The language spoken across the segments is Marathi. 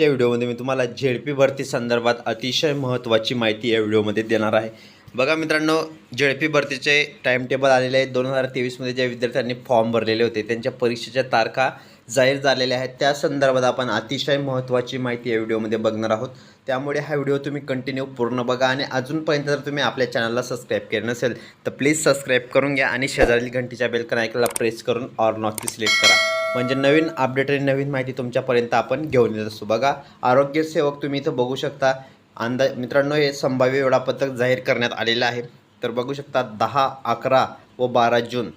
च्या व्हिडिओमध्ये मी तुम्हाला झेडपी भरती संदर्भात अतिशय महत्त्वाची माहिती या व्हिडिओमध्ये देणार आहे. बघा मित्रांनो झेडपी भरतीचे टाईम टेबल आलेले आहेत. दोन हजार तेवीसमध्ये ज्या विद्यार्थ्यांनी फॉर्म भरलेले होते त्यांच्या परीक्षेच्या तारखा जाहीर झालेल्या आहेत. त्या संदर्भात आपण अतिशय महत्त्वाची माहिती या व्हिडिओमध्ये बघणार आहोत. त्यामुळे हा व्हिडिओ तुम्ही कंटिन्यू पूर्ण बघा आणि अजूनपर्यंत जर तुम्ही आपल्या चॅनलला सबस्क्राईब केलं नसेल तर प्लीज सबस्क्राईब करून घ्या आणि शेजारील घंटीच्या बेलकन ऐकायला प्रेस करून ऑर नॉटची सिलेक्ट करा. म्हणजे नवीन अपडेट आणि नवीन माहिती तुमच्यापर्यंत आपण घेऊन येत असतो. बघा आरोग्य सेवक तुम्ही इथं बघू शकता. अंदाज मित्रांनो हे संभाव्य वेळापत्रक जाहीर करण्यात आलेलं आहे. तर बघू शकता दहा अकरा व बारा जून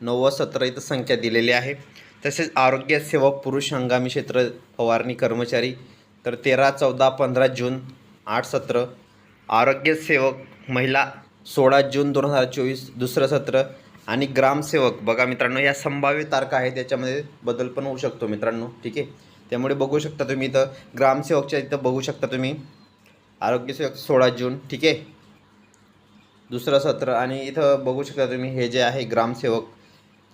नऊ व सतरा इथं संख्या दिलेली आहे. तसेच आरोग्य सेवक पुरुष हंगामी क्षेत्र फवारणी कर्मचारी तर तेरा चौदा पंधरा जून आठ सत्र. आरोग्य सेवक महिला सोळा जून दोन हजार चोवीस दुसरं सत्र. आणि ग्रामसेवक बघा मित्रांनो या संभाव्य तारखा आहेत त्याच्यामध्ये बदल पण होऊ शकतो मित्रांनो ठीक आहे? त्यामुळे बघू शकता तुम्ही इथं ग्रामसेवकच्या इथं बघू शकता तुम्ही. आरोग्यसेवक सोळा जून ठीक आहे? दुसरं सत्र आणि इथं बघू शकता तुम्ही हे जे आहे ग्रामसेवक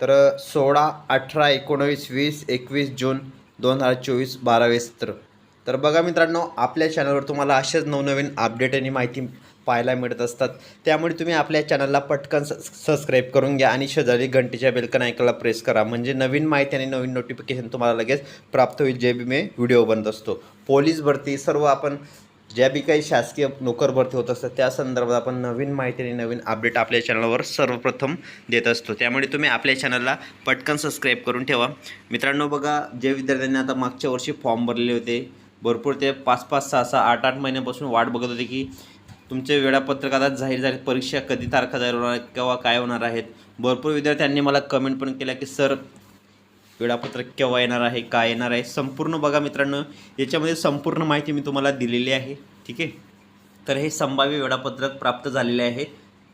तर सोळा अठरा एकोणवीस वीस एकवीस जून दोन हजार चोवीस बारावे सत्र. तर बघा मित्रांनो आपल्या चॅनलवर तुम्हाला असेच नवनवीन अपडेट आणि माहिती पाहायला मिळत असतात. त्यामुळे तुम्ही आपल्या चॅनलला पटकन स सबस्क्राईब करून घ्या आणि शेजारी घंटीच्या बेलकन ऐकायला प्रेस करा. म्हणजे नवीन माहिती आणि नवीन नोटिफिकेशन तुम्हाला लगेच प्राप्त होईल जे बी मी व्हिडिओ बनत असतो. पोलीस भरती सर्व आपण ज्या बी काही शासकीय नोकर भरती होत असतात त्या संदर्भात आपण नवीन माहिती आणि नवीन अपडेट आपल्या चॅनलवर सर्वप्रथम देत असतो. त्यामुळे तुम्ही आपल्या चॅनलला पटकन सबस्क्राईब करून ठेवा. मित्रांनो बघा जे विद्यार्थ्यांनी आता मागच्या वर्षी फॉर्म भरलेले होते भरपूर ते पाच पाच सहा सहा आठ आठ महिन्यापासून वाट बघत होते की तुमचे वेळापत्रक आता जाहीर झाले परीक्षा कधी तारखा जाहीर होणार केव्हा काय होणार आहेत. भरपूर विद्यार्थ्यांनी मला कमेंट पण केल्या की सर वेळापत्रक केव्हा येणार आहे काय येणार आहे? संपूर्ण बघा मित्रांनो याच्यामध्ये संपूर्ण माहिती मी तुम्हाला दिलेली आहे ठीक आहे? तर हे संभाव्य वेळापत्रक प्राप्त झालेले आहे.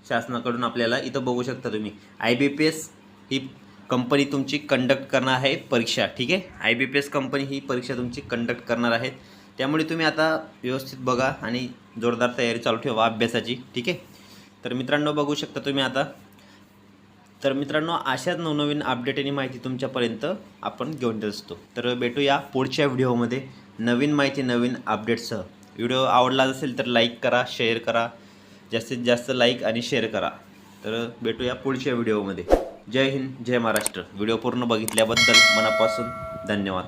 शासनाकडून आपल्याला इथं बघू शकता तुम्ही. आय बी पी एस ही कंपनी तुमची कंडक्ट करणार आहे परीक्षा ठीक आहे? I B P S company ही परीक्षा तुमची कंडक्ट करणार आहेत त्यामुळे तुम्ही आता व्यवस्थित बघा आणि जोरदार तयारी चालू ठेवा अभ्यासाची ठीक आहे? तर मित्रांनो बघू शकता तुम्ही आता. तर मित्रांनो अशाच नवनवीन अपडेट आणि माहिती तुमच्यापर्यंत आपण घेऊन देत असतो. तर भेटूया पुढच्या व्हिडिओमध्ये नवीन माहिती नवीन अपडेटसह व्हिडिओ आवडला असेल तर लाईक करा शेअर करा. जास्तीत जास्त लाईक आणि शेअर करा. तर भेटूया पुढच्या व्हिडिओमध्ये. जय हिंद जय महाराष्ट्र. व्हिडिओ पूर्ण बघितल्याबद्दल मनापासून धन्यवाद.